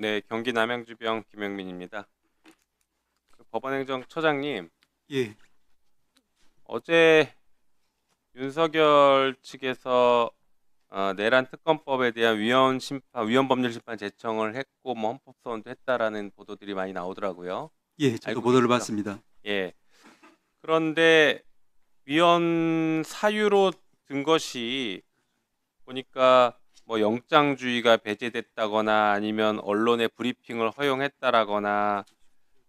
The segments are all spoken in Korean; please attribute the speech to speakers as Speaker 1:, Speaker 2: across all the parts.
Speaker 1: 네, 경기 남양주병 김영민입니다. 그 법원행정처장님,
Speaker 2: 예,
Speaker 1: 어제 윤석열 측에서 어, 내란 특검법에 대한 위헌 심판, 위헌 법률 심판 제청을 했고 뭐 헌법 소원도 했다라는 보도들이 많이 나오더라고요.
Speaker 2: 예, 저도 보도를
Speaker 1: 계시죠?
Speaker 2: 봤습니다.
Speaker 1: 예. 그런데 위헌 사유로 든 것이 보니까 뭐 영장주의가 배제됐다거나 아니면 언론의 브리핑을 허용했다라거나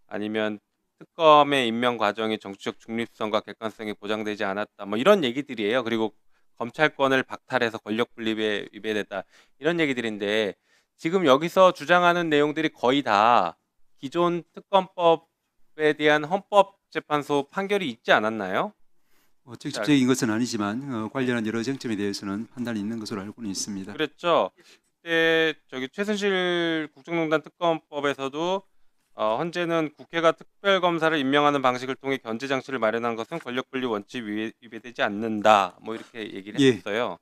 Speaker 1: 아니면 특검의 임명 과정이 정치적 중립성과 객관성이 보장되지 않았다 뭐 이런 얘기들이에요. 그리고 검찰권을 박탈해서 권력 분립에 위배됐다 이런 얘기들인데 지금 여기서 주장하는 내용들이 거의 다 기존 특검법에 대한 헌법재판소 판결이 있지 않았나요?
Speaker 2: 어, 직접적인 것은 아니지만 어, 관련한 여러 쟁점에 대해서는 판단이 있는 것으로 알고는 있습니다.
Speaker 1: 그랬죠. 그때 저기 최순실 국정농단 특검법에서도 어, 헌재는 국회가 특별검사를 임명하는 방식을 통해 견제 장치를 마련한 것은 권력분리 원칙 위배, 위배되지 않는다. 뭐 이렇게 얘기를
Speaker 2: 예.
Speaker 1: 했어요.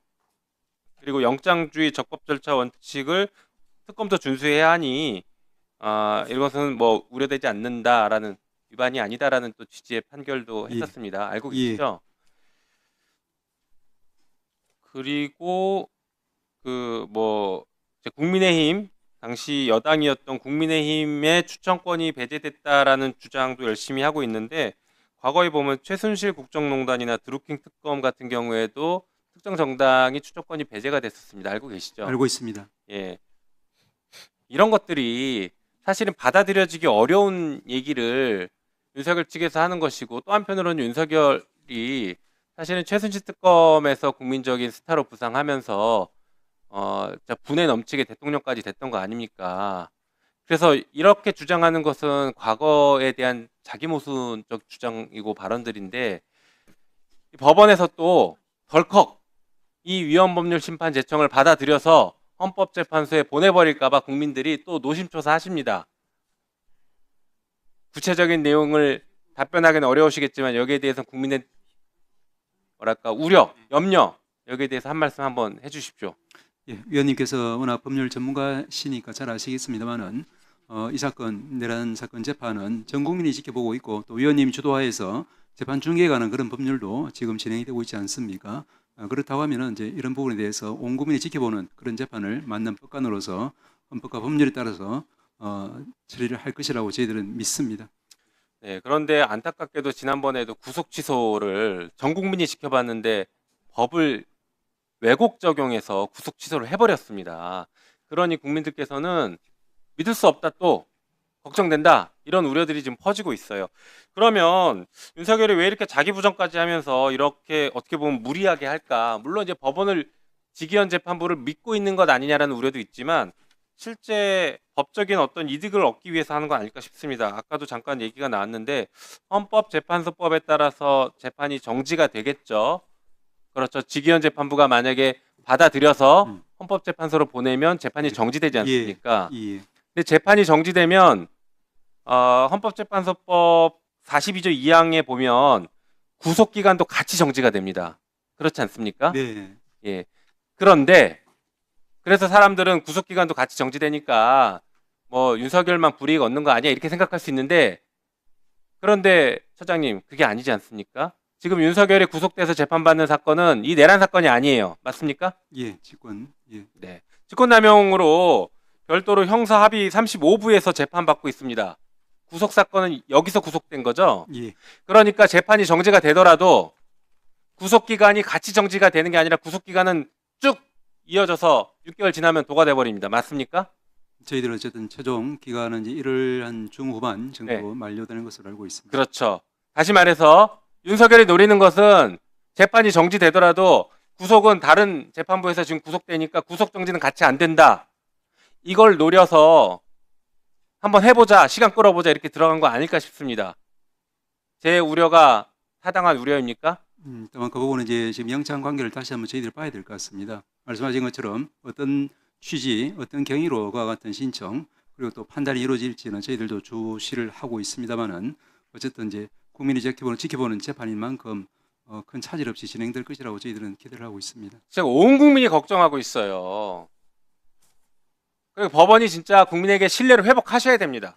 Speaker 1: 그리고 영장주의 적법 절차 원칙을 특검도 준수해야 하니 아, 이것은 뭐 우려되지 않는다라는 위반이 아니다라는 또 취지의 판결도
Speaker 2: 예.
Speaker 1: 했었습니다. 알고
Speaker 2: 예.
Speaker 1: 계시죠? 그리고 그 뭐 국민의힘 당시 여당이었던 국민의힘의 추천권이 배제됐다라는 주장도 열심히 하고 있는데 과거에 보면 최순실 국정농단이나 드루킹 특검 같은 경우에도 특정 정당이 추천권이 배제가 됐었습니다. 알고 계시죠?
Speaker 2: 알고 있습니다.
Speaker 1: 예. 이런 것들이 사실은 받아들여지기 어려운 얘기를 윤석열 측에서 하는 것이고 또 한편으로는 윤석열이 사실은 최순실 특검에서 국민적인 스타로 부상하면서 어, 분에 넘치게 대통령까지 됐던 거 아닙니까? 그래서 이렇게 주장하는 것은 과거에 대한 자기 모순적 주장이고 발언들인데 이 법원에서 또 덜컥 이 위헌 법률 심판 제청을 받아들여서 헌법재판소에 보내버릴까봐 국민들이 또 노심초사 하십니다. 구체적인 내용을 답변하기는 어려우시겠지만 여기에 대해서 국민의 뭐랄까 우려, 염려 여기에 대해서 한 말씀 한번 해주십시오.
Speaker 2: 예, 위원님께서 워낙 법률 전문가시니까 잘 아시겠습니다만은 어, 이 사건 내란 사건 재판은 전 국민이 지켜보고 있고 또 위원님 주도하에서 재판 중계에 관한 그런 법률도 지금 진행이 되고 있지 않습니까? 어, 그렇다고 하면은 이제 이런 부분에 대해서 온 국민이 지켜보는 그런 재판을 맞는 법관으로서 헌법과 법률에 따라서 어, 처리를 할 것이라고 저희들은 믿습니다.
Speaker 1: 네, 그런데 안타깝게도 지난번에도 구속 취소를 전 국민이 지켜봤는데 법을 왜곡 적용해서 구속 취소를 해버렸습니다. 그러니 국민들께서는 믿을 수 없다 또 걱정된다 이런 우려들이 지금 퍼지고 있어요. 그러면 윤석열이 왜 이렇게 자기 부정까지 하면서 이렇게 어떻게 보면 무리하게 할까? 물론 이제 법원을 직위원 재판부를 믿고 있는 것 아니냐라는 우려도 있지만 실제 법적인 어떤 이득을 얻기 위해서 하는 거 아닐까 싶습니다. 아까도 잠깐 얘기가 나왔는데 헌법재판소법에 따라서 재판이 정지가 되겠죠. 그렇죠. 직위원 재판부가 만약에 받아들여서
Speaker 2: 음.
Speaker 1: 헌법재판소로 보내면 재판이 정지되지 않습니까?
Speaker 2: 예,
Speaker 1: 근데 재판이 정지되면 어, 헌법재판소법 42조 2항에 보면 구속 기간도 같이 정지가 됩니다. 그렇지 않습니까?
Speaker 2: 네,
Speaker 1: 예. 그런데 그래서 사람들은 구속 기간도 같이 정지되니까 뭐 윤석열만 불이익 얻는 거 아니야 이렇게 생각할 수 있는데 그런데 처장님 그게 아니지 않습니까? 지금 윤석열이 구속돼서 재판받는 사건은 이 내란 사건이 아니에요. 맞습니까?
Speaker 2: 예, 직권, 예,
Speaker 1: 네. 직권남용으로 별도로 형사 합의 35부에서 재판받고 있습니다. 구속 사건은 여기서 구속된 거죠.
Speaker 2: 예,
Speaker 1: 그러니까 재판이 정지가 되더라도 구속 기간이 같이 정지가 되는 게 아니라 구속 기간은 쭉 이어져서 6개월 지나면 도가 돼 버립니다. 맞습니까?
Speaker 2: 저희들은 어쨌든 최종 기간은 이제 1월 한 중후반 정도
Speaker 1: 네.
Speaker 2: 만료되는 것으로 알고 있습니다.
Speaker 1: 그렇죠. 다시 말해서 윤석열이 노리는 것은 재판이 정지되더라도 구속은 다른 재판부에서 지금 구속되니까 구속 정지는 같이 안 된다. 이걸 노려서 한번 해보자, 시간 끌어보자 이렇게 들어간 거 아닐까 싶습니다. 제 우려가 타당한 우려입니까?
Speaker 2: 음, 다만 그 부분은 이제 지금 영장 관계를 다시 한번 저희들이 봐야 될 것 같습니다. 말씀하신 것처럼 어떤 취지, 어떤 경위로 그와 같은 신청 그리고 또 판단이 이루어질지는 저희들도 주시를 하고 있습니다만은 어쨌든 이제 국민이 지켜보는, 지켜보는 재판인 만큼 어, 큰 차질 없이 진행될 것이라고 저희들은 기대를 하고 있습니다.
Speaker 1: 제가 온 국민이 걱정하고 있어요. 그 법원이 진짜 국민에게 신뢰를 회복하셔야 됩니다.